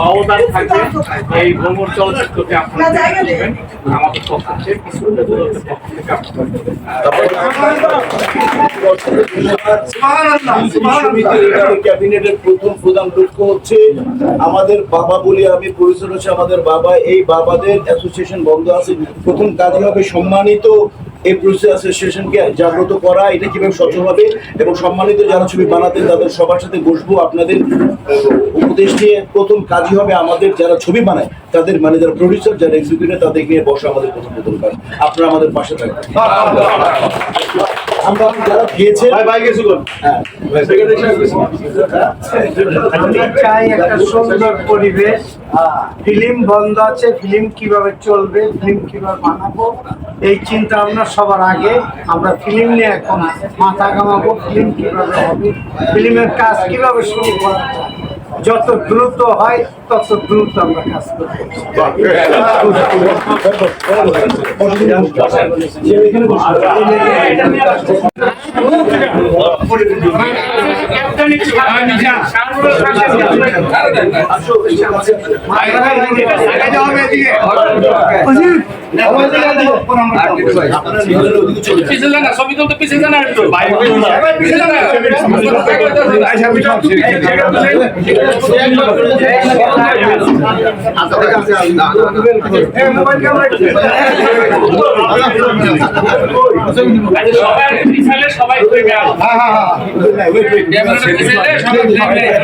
আমাদের ক্যাবিনেটের প্রথম প্রধান হচ্ছে আমাদের বাবা বলে আমি পরিচয় হচ্ছে আমাদের বাবা, এই বাবাদের অ্যাসোসিয়েশন বন্ধ আছে। প্রথম কাজ হবে সম্মানিত এই প্রসেস অ্যাসোসিয়েশনকে জাগ্রত করা, এটা কীভাবে সচল হবে এবং সম্মানিত যারা ছবি বানাতেন, তাদের সবার সাথে বসবো, আপনাদের উপদেশ নিয়ে প্রথম কাজই হবে আমাদের যারা ছবি বানায়, তাদের মানে যারা প্রডিউসার যারা এক্সিকিউটিভ তাদের নিয়ে বসা আমাদের প্রথম প্রথম কাজ। আপনারা আমাদের পাশে থাকবেন। আমরা যারা গিয়েছেন হ্যাঁ। আমি চাই একটা সুন্দর পরিবেশ। ফিল্ম বন্ধ আছে ফিল্ম কীভাবে চলবে ফিল্ম কীভাবে বানাবো এই চিন্তা ভাবনা সবার আগে। আমরা ফিল্ম নিয়ে এখন মাথা ঘামাবো ফিল্ম কীভাবে হবে ফিল্মের কাজ কীভাবে শুরু করা যায়। যত দ্রুত হয় তত দ্রুত আমরা কাজ করব। একটু পিছিয়ে যান সবাই সবাই ক্যামেরাটা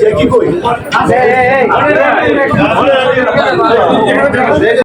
জ্যাকি কই?